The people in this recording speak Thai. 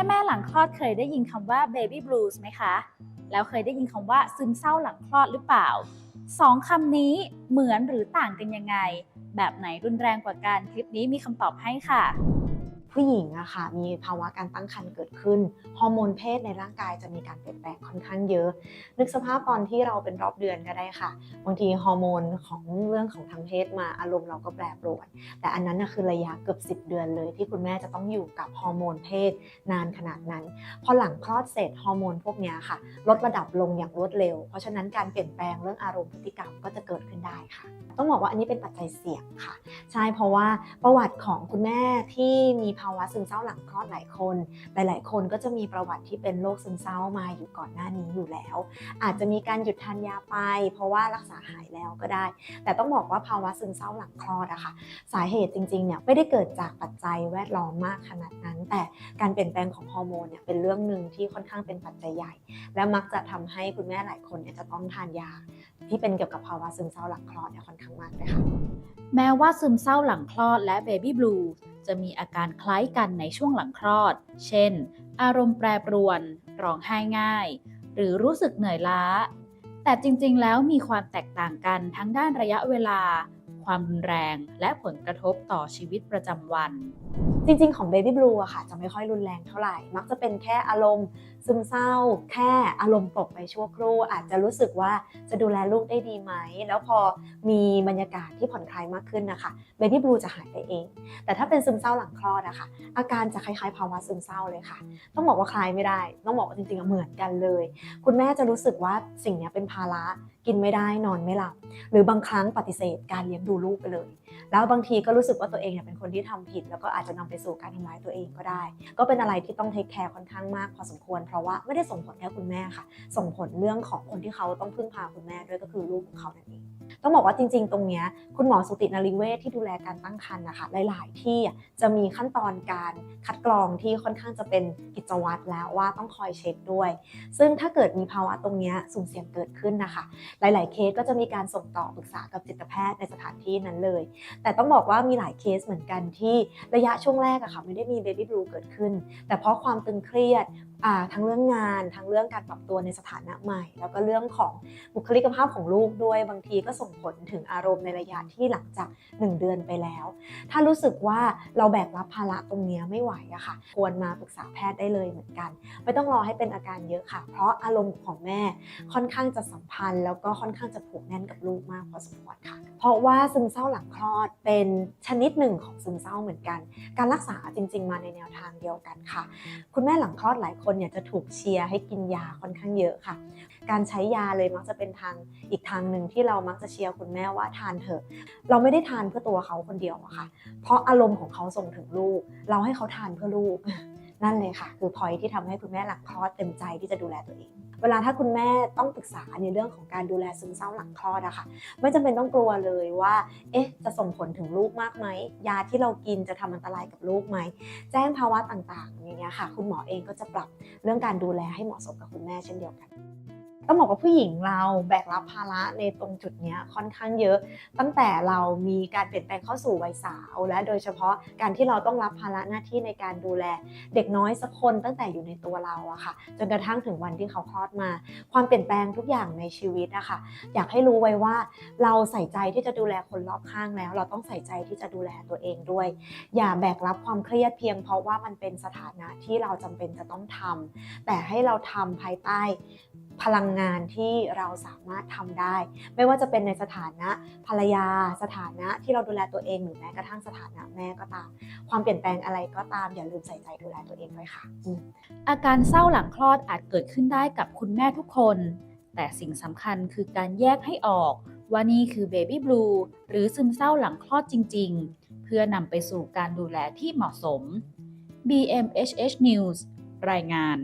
ม่แม่ๆหลังคลอดเคยได้ยินคำว่า baby blues ไหมคะ แล้วเคยได้ยินคำว่าซึมเศร้าหลังคลอดหรือเปล่าสองคำนี้เหมือนหรือต่างกันยังไง แบบไหนรุนแรงกว่ากัน คลิปนี้มีคำตอบให้ค่ะ ผู้หญิงอะค่ะมีภาวะการตั้งครรภ์เกิดขึ้น ฮอร์โมนเพศในร่างกายจะมีการเปลี่ยนแปลงค่อนข้างเยอะ นึกสภาพตอนที่เราเป็นรอบเดือนก็ได้ค่ะ บางทีฮอร์โมนของเรื่องของทางเพศมาอารมณ์เราก็แปรปรวน แต่อันนั้นนะคือระยะเกือบ 10 เดือนเลย ที่คุณแม่จะต้องอยู่กับฮอร์โมนเพศนานขนาดนั้น พอหลังคลอดเสร็จฮอร์โมนพวกนี้ค่ะ ลดระดับลงอย่างรวดเร็ว เพราะฉะนั้นการเปลี่ยนแปลงเรื่องอารมณ์พฤติกรรมก็จะเกิดขึ้นได้ค่ะ ต้องบอกว่าอันนี้เป็นปัจจัยเสี่ยงค่ะ ใช่เพราะว่าประวัติของคุณแม่ที่มีภาวะซึมเศร้าหลังคลอดหลายคน หลายๆ คนก็จะมีประวัติที่เป็นโรคซึมเศร้ามาอยู่ก่อนหน้านี้อยู่แล้ว อาจจะมีการหยุดทานยาไป เพราะว่ารักษาหายแล้วก็ได้ แต่ต้องบอกว่าภาวะซึมเศร้าหลังคลอดอะค่ะ สาเหตุจริงๆ เนี่ยไม่ได้เกิดจากปัจจัยแวดล้อมมากขนาดนั้น แต่การเปลี่ยนแปลงของฮอร์โมนเนี่ยเป็นเรื่องหนึ่งที่ค่อนข้างเป็นปัจจัยใหญ่ และมักจะทำให้คุณแม่หลายคนเนี่ยจะต้องทานยา ที่เป็นเกี่ยวกับภาวะซึมเศร้าหลังคลอดเนี่ยค่อนข้างมากเลยค่ะแม้ว่าซึมเศร้าหลังคลอดและ baby blue จะมีอาการคล้ายกันในช่วงหลังคลอด เช่น อารมณ์แปรปรวน ร้องไห้ง่าย หรือรู้สึกเหนื่อยล้า แต่จริงๆ แล้วมีความแตกต่างกันทั้งด้านระยะเวลา ความรุนแรง และผลกระทบต่อชีวิตประจำวัน จริง ๆ ของ Baby Blue อะค่ะจะไม่ค่อยรุนแรงเท่าไหร่ มักจะเป็นแค่อารมณ์ซึมเศร้า แค่อารมณ์ตกไปชั่วครู่ อาจจะรู้สึกว่าจะดูแลลูกได้ดีไหม แล้วพอมีบรรยากาศที่ผ่อนคลายมากขึ้นนะคะ Baby Blue จะหายไปเอง แต่ถ้าเป็นซึมเศร้าหลังคลอดอะค่ะ อาการจะคล้ายๆภาวะซึมเศร้าเลยค่ะ ต้องบอกว่าคลายไม่ได้ ต้องบอกว่าจริงๆเหมือนกันเลย คุณแม่จะรู้สึกว่าสิ่งนี้เป็นภาระกินไม่ได้นอนไม่หลับ หรือบางครั้งปฏิเสธการเลี้ยงดูลูกไปเลย แล้วบางทีก็รู้สึกว่าตัวเองเนี่ยเป็นคนที่ทำผิด แล้วก็อาจจะนำไปสู่การทำร้ายตัวเองก็ได้ ก็เป็นอะไรที่ต้องเทคแคร์ค่อนข้างมากพอสมควร เพราะว่าไม่ได้ส่งผลแค่คุณแม่ค่ะ ส่งผลเรื่องของคนที่เขาต้องพึ่งพาคุณแม่ด้วยก็คือลูกของเขานั่นเองต้องบอกว่าจริง ๆ ตรงเนี้ยคุณหมอสุตินารีเวชที่ดูแลการตั้งครรภ์นะคะ หลาย ๆ ที่จะมีขั้นตอนการคัดกรองที่ค่อนข้างจะเป็นกิจวัตรแล้วว่าต้องคอยเช็คด้วย ซึ่งถ้าเกิดมีภาวะตรงเนี้ยสุ่มเสี่ยงเกิดขึ้นนะคะ หลาย ๆ เคสก็จะมีการส่งต่อปรึกษากับจิตแพทย์ในสถานที่นั้นเลย แต่ต้องบอกว่ามีหลายเคสเหมือนกันที่ระยะช่วงแรกอะค่ะไม่ได้มีเบบี้บลูเกิดขึ้น แต่เพราะความตึงเครียดทั้งเรื่องงานทั้งเรื่องการปรับตัวในสถานะใหม่ แล้วก็เรื่องของบุคลิกภาพของลูกด้วยบางทีก็ส่งผลถึงอารมณ์ในระยะที่หลังจาก 1 เดือนไปแล้ว ถ้ารู้สึกว่าเราแบกรับภาระตรงนี้ไม่ไหวอะค่ะ ควรมาปรึกษาแพทย์ได้เลยเหมือนกัน ไม่ต้องรอให้เป็นอาการเยอะค่ะ เพราะอารมณ์ของแม่ค่อนข้างจะสัมพันธ์ แล้วก็ค่อนข้างจะผูกแน่นกับลูกมากพอสมควรค่ะ เพราะว่าซึมเศร้าหลังคลอดเป็นชนิดหนึ่งของซึมเศร้าเหมือนกัน การรักษาจริง ๆ มาในแนวทางเดียวกันค่ะ คุณแม่หลังคลอดหลายคนเนี่ยจะถูกเชียร์ให้กินยาค่อนข้างเยอะค่ะ การใช้ยาเลยมักจะเป็นทางอีกทางหนึ่งที่เรามักจะเชียร์คุณแม่ว่าทานเถอะ เราไม่ได้ทานเพื่อตัวเขาคนเดียวอะค่ะ เพราะอารมณ์ของเขาส่งถึงลูก เราให้เขาทานเพื่อลูก นั่นเลยค่ะ คือพอยที่ทำให้คุณแม่หลังคลอดเต็มใจที่จะดูแลตัวเอง เวลาถ้าคุณแม่ต้องปรึกษาในเรื่องของการดูแลซึมเศร้าหลังคลอดอะค่ะ ไม่จำเป็นต้องกลัวเลยว่า เอ๊ะ จะส่งผลถึงลูกมากไหม ยาที่เรากินจะทำอันตรายกับลูกไหม แจ้งภาวะต่างๆอย่างเงี้ยค่ะ คุณหมอเองก็จะปรับเรื่องการดูแลให้เหมาะสมกับคุณแม่เช่นเดียวกัน ต้องบอกว่าผู้หญิงเราแบกรับภาระในตรงจุดนี้ค่อนข้างเยอะ ตั้งแต่เรามีการเปลี่ยนแปลงเข้าสู่วัยสาว และโดยเฉพาะการที่เราต้องรับภาระหน้าที่ในการดูแล เด็กน้อยสักคนตั้งแต่อยู่ในตัวเราอะค่ะ จนกระทั่งถึงวันที่เขาคลอดมา ความเปลี่ยนแปลงทุกอย่างในชีวิตอะค่ะ อยากให้รู้ไว้ว่า เราใส่ใจที่จะดูแลคนรอบข้างแล้ว เราต้องใส่ใจที่จะดูแลตัวเองด้วย อย่าแบกรับความเครียดเพียงเพราะว่ามันเป็นสถานะที่เราจำเป็นจะต้องทำแต่ให้เราทำภายใต้ พลังงานที่เราสามารถทำได้ ไม่ว่าจะเป็นในสถานะภรรยา สถานะที่เราดูแลตัวเองหรือแม้กระทั่งสถานะแม่ก็ตาม ความเปลี่ยนแปลงอะไรก็ตามอย่าลืมใส่ใจดูแลตัวเองด้วยค่ะอาการเศร้าหลังคลอดอาจเกิดขึ้นได้กับคุณแม่ทุกคน แต่สิ่งสำคัญคือการแยกให้ออกว่านี่คือ Baby Blue หรือซึมเศร้าหลังคลอดจริง ๆ เพื่อนำไปสู่การดูแลที่เหมาะสม BMHH News รายงาน